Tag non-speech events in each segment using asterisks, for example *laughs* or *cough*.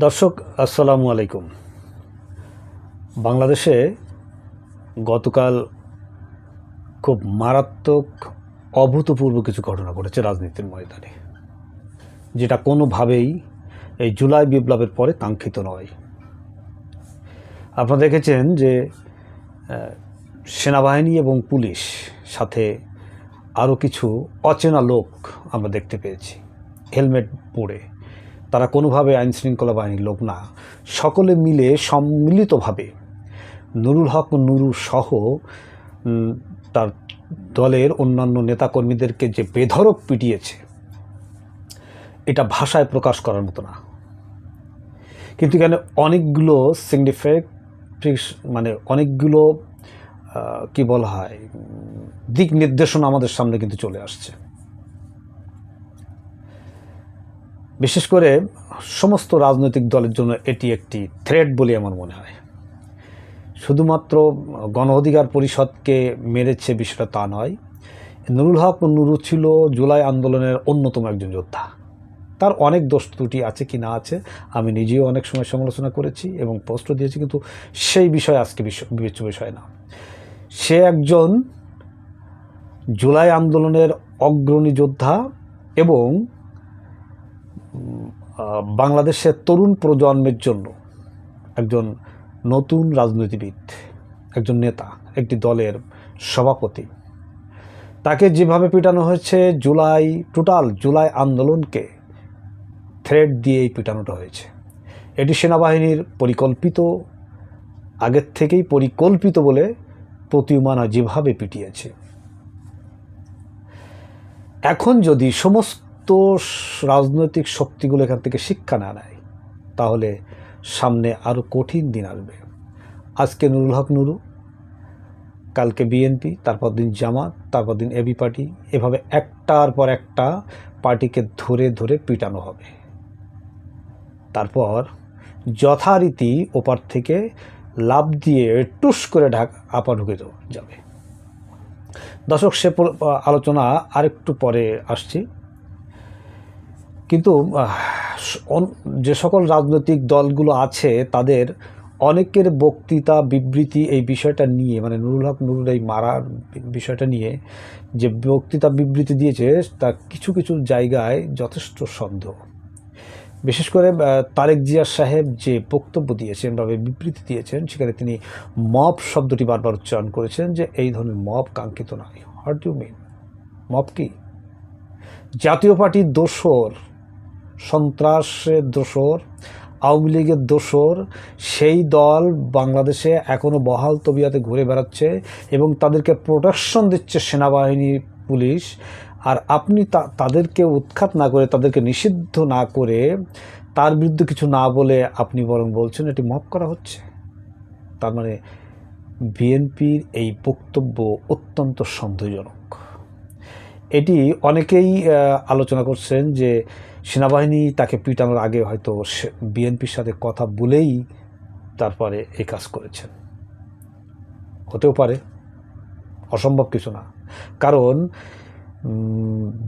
দর্শক, আসসালামু আলাইকুম। বাংলাদেশে গতকাল খুব মারাত্মক, অভূতপূর্ব কিছু ঘটনা ঘটেছে রাজনীতির ময়দানে। যেটা কোনোভাবেই এই জুলাই বিপ্লবের পরে কাঙ্ক্ষিত নয়। আপনারা দেখেছেন যে সেনাবাহিনী এবং পুলিশ সাথে আরও কিছু অচেনা লোক আমরা দেখতে পেয়েছি। হেলমেট পরে। তারা কোনোভাবে আইন শৃঙ্খলা বাহিনীর লোক না। সকলে মিলে সম্মিলিতভাবে নুরুল হক, নুরু সহ তার দলের অন্যান্য নেতাকর্মীদেরকে যে বেধরক পিটিয়েছে, এটা ভাষায় প্রকাশ করার মতো না। কিন্তু এখানে অনেকগুলো সিগনিফিক মানে অনেকগুলো কি বলা হয়, দিক নির্দেশনা আমাদের সামনে কিন্তু চলে আসছে। বিশেষ করে সমস্ত রাজনৈতিক দলের জন্য এটি একটি থ্রেড বলে আমার মনে হয়। শুধুমাত্র গণ অধিকার পরিষদকে মেরেছে বিষয়টা তা নয়। নুরুল হক নুরু ছিল জুলাই আন্দোলনের অন্যতম একজন যোদ্ধা। তার অনেক দোষ ত্রুটি আছে কি না আছে, আমি নিজেও অনেক সময় সমালোচনা করেছি এবং পোস্টও দিয়েছি, কিন্তু সেই বিষয় আজকে বিবেচ্য বিষয় না। সে একজন জুলাই আন্দোলনের অগ্রণী যোদ্ধা এবং বাংলাদেশের তরুণ প্রজন্মের জন্য একজন নতুন রাজনীতিবিদ, একজন নেতা, একটি দলের সভাপতি, তাকে যেভাবে পিটানো হয়েছে জুলাই, টোটাল জুলাই আন্দোলনকে থ্রেড দিয়েই পিটানোটা হয়েছে। এটি সেনাবাহিনীর পরিকল্পিত, আগের থেকেই পরিকল্পিত বলে প্রতিমানা যেভাবে পিটিয়েছে। এখন যদি সমস্ত রাজনৈতিক শক্তিগুলো এখান থেকে শিক্ষা না নেয়। তাহলে সামনে আরও কঠিন দিন আসবে। আজকে নুরুল হক নুরু, কালকে বিএনপি, তারপর দিন জামাত, তারপর দিন এবি পার্টি, এভাবে একটার পর একটা পার্টিকে ধরে ধরে পিটানো হবে। তারপর যথারীতি ওপার থেকে লাভ দিয়ে টুস করে ঢাক আপা ঢুকে যাবে। দর্শক, সে আলোচনা আরেকটু পরে আসছি। কিন্তু যে সকল রাজনৈতিক দলগুলো আছে, তাদের অনেকের বক্তৃতা, বিবৃতি এই বিষয়টা নিয়ে মানে নুরুল হক নুরুল এই মারার বিষয়টা নিয়ে যে বক্তৃতা, বিবৃতি দিয়েছে, তা কিছু কিছু জায়গায় যথেষ্ট সন্দেহ। বিশেষ করে তারেক জিয়া সাহেব যে বক্তব্য দিয়েছেন বা বিবৃতি দিয়েছেন, সেখানে তিনি মপ শব্দটি বারবার উচ্চারণ করেছেন যে, এই ধরনের মপ কাঙ্ক্ষিত নয়। হোয়াট ইউ মিন মপ কি? জাতীয় পার্টির দোসর সন্ত্রাসের দোসর আওয়ামী লীগের দোসর সেই দল বাংলাদেশে এখনও বহাল তবিয়াতে ঘুরে বেড়াচ্ছে এবং তাদেরকে প্রোটেকশন দিচ্ছে সেনাবাহিনী, পুলিশ। আর আপনি তাদেরকে উৎখাত না করে, তাদেরকে নিষিদ্ধ না করে তার বিরুদ্ধে কিছু না বলে আপনি বরং বলছেন, এটি মপ করা হচ্ছে। তার মানে বিএনপির এই বক্তব্য অত্যন্ত সন্দেহজনক। এটি অনেকেই আলোচনা করছেন যে সেনাবাহিনী তাকে পিটানোর আগে হয়তো বিএনপির সাথে কথা বলেই তারপরে এই কাজ করেছেন। হতেও পারে, অসম্ভব কিছু না। কারণ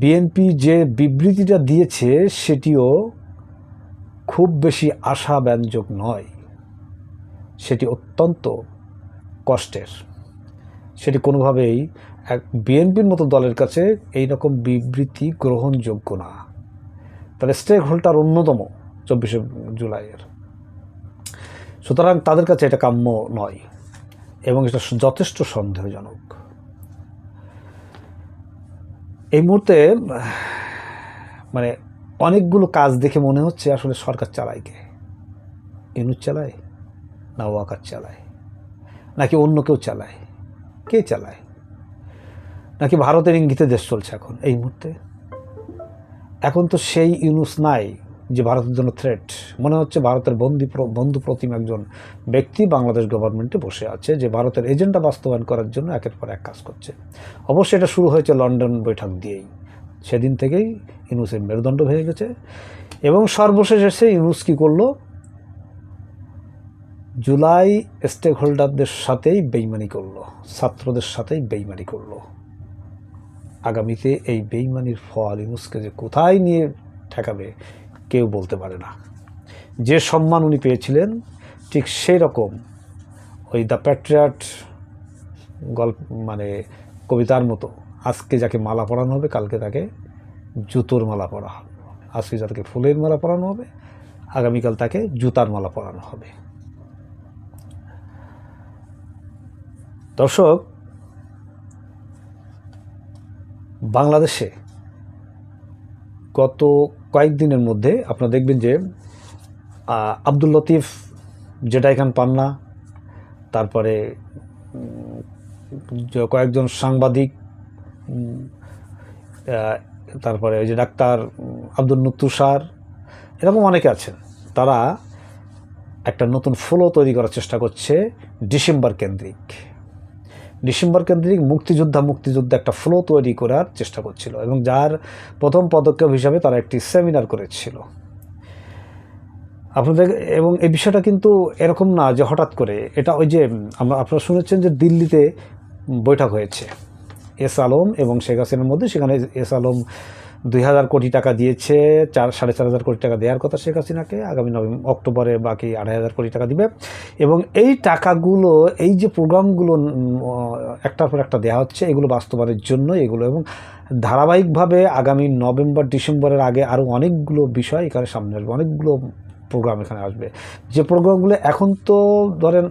বিএনপি যে বিবৃতিটা দিয়েছে সেটিও খুব বেশি আশাব্যঞ্জক নয়। সেটি অত্যন্ত কষ্টের। সেটি কোনোভাবেই এক বিএনপির মতো দলের কাছে এই রকম বিবৃতি গ্রহণযোগ্য না। তাহলে স্টেক হোল্ডার অন্যতম চব্বিশে জুলাইয়ের সুতরাং তাদের কাছে এটা কাম্য নয় এবং এটা যথেষ্ট সন্দেহজনক। এই মুহূর্তে মানে অনেকগুলো কাজ দেখে মনে হচ্ছে আসলে সরকার চালায় কে? ইনুজ চালায় না ওয়াকার চালায়? নাকি অন্য কেউ চালায়? কে চালায়? নাকি ভারতের ইঙ্গিতে দেশ চলছে এখন এই মুহূর্তে? এখন তো সেই ইউনুস নাই যে ভারতের জন্য থ্রেট মনে হচ্ছে ভারতের বন্দি বন্ধু প্রতিম একজন ব্যক্তি বাংলাদেশ গভর্নমেন্টে বসে আছে যে ভারতের এজেন্ডা বাস্তবায়ন করার জন্য একের পর এক কাজ করছে। অবশ্যই এটা শুরু হয়েছে লন্ডন বৈঠক দিয়েই। সেদিন থেকেই ইউনুসের মেরুদণ্ড হয়ে গেছে এবং সর্বশেষ এসে ইউনুস কী করল? জুলাই স্টেক হোল্ডারদের সাথেই বেইমানি করল, ছাত্রদের সাথেই বেইমানি করল। আগামীতে এই বেইমানির ফল ইউনুসকে যে কোথায় নিয়ে ঠেকাবে কেউ বলতে পারে না। যে সম্মান উনি পেয়েছিলেন, ঠিক সেই রকম ওই দ্য প্যাট্রিয়াট গল্প মানে কবিতার মতো আজকে যাকে মালা পরানো হবে, কালকে তাকে জুতোর মালা পরা হবে। আজকে যাকে ফুলের মালা পরানো হবে, আগামীকাল তাকে জুতার মালা পরানো হবে। দর্শক বাংলাদেশে গত কয়েকদিনের মধ্যে আপনারা দেখবেন যে আব্দুল লতিফ জেটাই খান পান্না, তারপরে কয়েকজন সাংবাদিক তারপরে ওই যে ডাক্তার আব্দুল নুতুষার এরকম অনেকে আছেন। তারা একটা নতুন ফ্লো তৈরি করার চেষ্টা করছে ডিসেম্বর কেন্দ্রিক। ডিসেম্বর কেন্দ্রিক মুক্তিযোদ্ধা মুক্তিযুদ্ধ একটা ফ্লো তৈরি করার চেষ্টা করছিল এবং যার প্রথম পদক্ষেপ হিসাবে তারা একটি সেমিনার করেছিল। আপনাদের, এবং এই বিষয়টা কিন্তু এরকম না যে হঠাৎ করে, এটা ওই যে আমরা, আপনারা শুনেছেন যে দিল্লিতে বৈঠক হয়েছে। এস আলম এবং শেখ হাসিনার মধ্যে। সেখানে এস আলম দুই হাজার কোটি টাকা দিয়েছে, চার, সাড়ে চার হাজার কোটি টাকা দেওয়ার কথা শেখ হাসিনাকে। আগামী নভেম্বর অক্টোবরে বাকি আড়াই হাজার কোটি টাকা দিবে। এবং এই টাকাগুলো, এই যে প্রোগ্রামগুলো একটার পর একটা দেওয়া হচ্ছে, এগুলো বাস্তবায়নের জন্য এগুলো। এবং ধারাবাহিকভাবে আগামী নভেম্বর, ডিসেম্বরের আগে আরও অনেকগুলো বিষয় এখানে সামনে আসবে, অনেকগুলো প্রোগ্রাম এখানে আসবে। যে প্রোগ্রামগুলো এখন তো ধরেন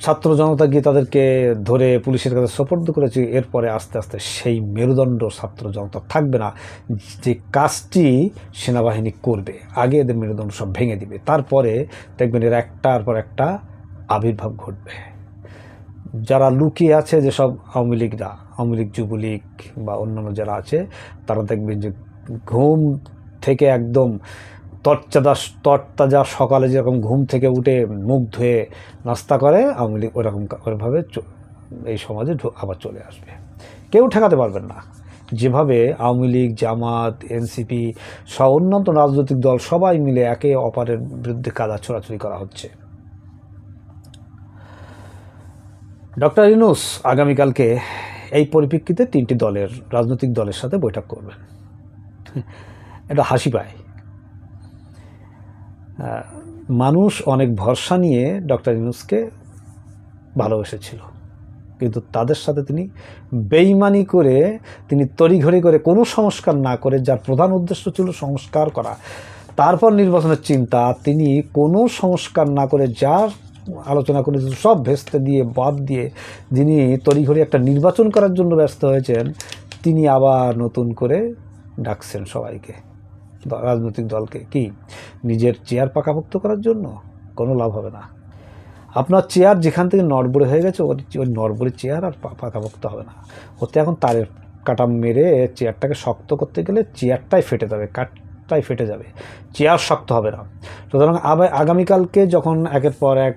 ছাত্র জনতা গিয়ে তাদেরকে ধরে পুলিশের কাছে সোপর্দ করেছে। এরপরে আস্তে আস্তে সেই মেরুদণ্ড ছাত্র জনতা থাকবে না। যে কাজটি সেনাবাহিনী করবে, আগে এদের মেরুদণ্ড সব ভেঙে দিবে। তারপরে দেখবেন এর একটার পর একটা আবির্ভাব ঘটবে। যারা লুকিয়ে আছে যেসব আওয়ামী লীগরা আওয়ামী লীগ, যুবলীগ বা অন্যান্য যারা আছে, তারা দেখবেন যে ঘুম থেকে একদম তরচাদা তরতাজা সকালে যেরকম ঘুম থেকে উঠে মুখ ধুয়ে নাস্তা করে, আওয়ামী লীগ ওরকম ওইভাবে চ- এই সমাজে আবার চলে আসবে। কেউ ঠেকাতে পারবেন না। যেভাবে আওয়ামী লীগ, জামাত, এনসিপি সহ অন্যান্য রাজনৈতিক দল সবাই মিলে একে অপরের বিরুদ্ধে কাদা ছোড়াছুড়ি করা হচ্ছে। ডক্টর ইউনুস আগামীকালকে এই পরিপ্রেক্ষিতে তিনটি দলের রাজনৈতিক দলের সাথে বৈঠক করবেন। *laughs* এটা হাসি পায়। মানুষ অনেক ভরসা নিয়ে ডক্টর ইউনুসকে ভালোবেসেছিল। কিন্তু তাদের সাথে তিনি বেইমানি করে, তিনি তড়িঘড়ি করে কোনো সংস্কার না করে, যার প্রধান উদ্দেশ্য ছিল সংস্কার করা। তারপর নির্বাচনের চিন্তা, তিনি কোনো সংস্কার না করে যার আলোচনা করে সব ভেস্তে দিয়ে, বাদ দিয়ে যিনি তড়িঘড়ি একটা নির্বাচন করার জন্য ব্যস্ত হয়েছেন, তিনি আবার নতুন করে ডাকছেন সবাইকে। রাজনৈতিক দলকে কি নিজের চেয়ার পাকাপোক্ত করার জন্য? কোনো লাভ হবে না। আপনার চেয়ার যেখান থেকে নড়বড়ে হয়ে গেছে ওর ওই নড়বড়ে চেয়ার আর পা- পাকাপোক্ত হবে না। ওতে এখন তারের কাটা মেরে চেয়ারটাকে শক্ত করতে গেলে চেয়ারটাই ফেটে যাবে, কাঠটাই ফেটে যাবে। চেয়ার শক্ত হবে না। সুতরাং আবার আগামীকালকে যখন একের পর এক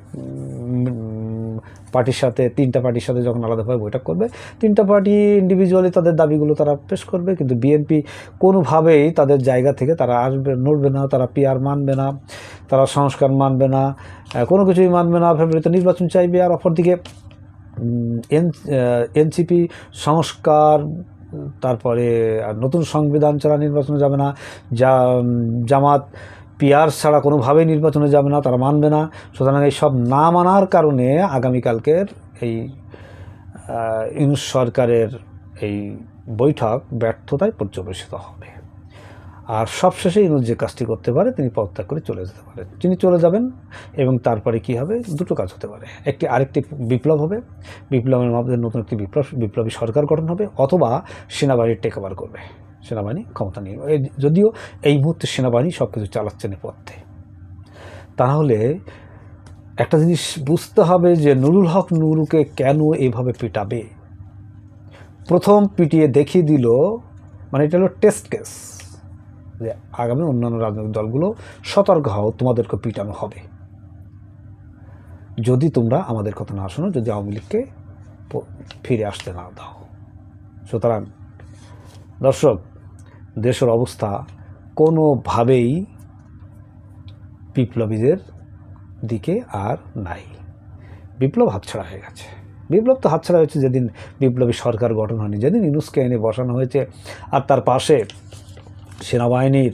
পার্টির সাথে, তিনটা পার্টির সাথে যখন আলাদাভাবে বৈঠক করবে, তিনটা পার্টি ইন্ডিভিজুয়ালি তাদের দাবিগুলো তারা পেশ করবে, কিন্তু বিএনপি কোনোভাবেই তাদের জায়গা থেকে তারা আসবে, নড়বে না, তারা পিআর মানবে না, তারা সংস্কার মানবে না কোনো কিছুই মানবে না, ফেব্রুয়ারিতে নির্বাচন চাইবে, আর অপরদিকে এন এনসিপি সংস্কার, তারপরে নতুন সংবিধান ছাড়া নির্বাচনে যাবে না, যা জামাত পিয়ার ছাড়া কোনোভাবেই নির্বাচনে যাবে না, তারা মানবে না। সুতরাং এই সব না মানার কারণে আগামীকালকের এই ইউনুস সরকারের এই বৈঠক ব্যর্থতায় পর্যবেসিত হবে। আর সবশেষে ইউনুস যে কাজটি করতে পারে, তিনি পদত্যাগ করে চলে যেতে পারেন। তিনি চলে যাবেন এবং তারপরে কি হবে? দুটো কাজ হতে পারে। একটি আরেকটি বিপ্লব হবে। বিপ্লবের মধ্যে নতুন একটি বিপ্লব, বিপ্লবী সরকার গঠন হবে অথবা সেনাবাহিনী টেক করবে। সেনাবাহিনী ক্ষমতা নিয়ে যদিও এই মুহূর্তে সেনাবাহিনী সব কিছু চালাচ্ছে নেপথ্যে। তাহলে একটা জিনিস বুঝতে হবে যে নুরুল হক নুরুকে কেন এভাবে পিটাবে? প্রথম পিটিয়ে দেখিয়ে দিল মানে এটা হলো টেস্ট কেস যে আগামী অন্যান্য রাজনৈতিক দলগুলো সতর্ক হও, তোমাদেরকে পিটানো হবে। যদি তোমরা আমাদের কথা না শোনো, যদি আওয়ামী লীগকে ফিরে আসতে না দাও। সুতরাং দর্শক দেশের অবস্থা কোনোভাবেই বিপ্লবীদের দিকে আর নাই। বিপ্লব হাতছাড়া হয়ে গেছে। বিপ্লব তো হাতছাড়া হয়েছে যেদিন বিপ্লবী সরকার গঠন হয়নি, যেদিন ইনুসকে এনে বসানো হয়েছে, আর তার পাশে সেনাবাহিনীর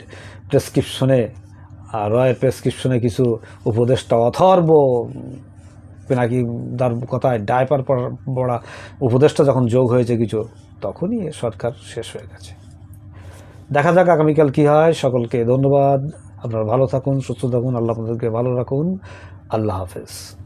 প্রেসক্রিপশনে, আর রয়ের প্রেসক্রিপশনে কিছু উপদেষ্টা অথর্ব নাকি তার কথায় ডায়পার পড়া উপদেষ্টা যখন যোগ হয়েছে কিছু, তখনই সরকার শেষ হয়ে গেছে। দেখা যাক আগামীকাল কী হয়। সকলকে ধন্যবাদ। আপনারা ভালো থাকুন, সুস্থ থাকুন। আল্লাহ আপনাদেরকে ভালো রাখুন। আল্লাহ হাফেজ।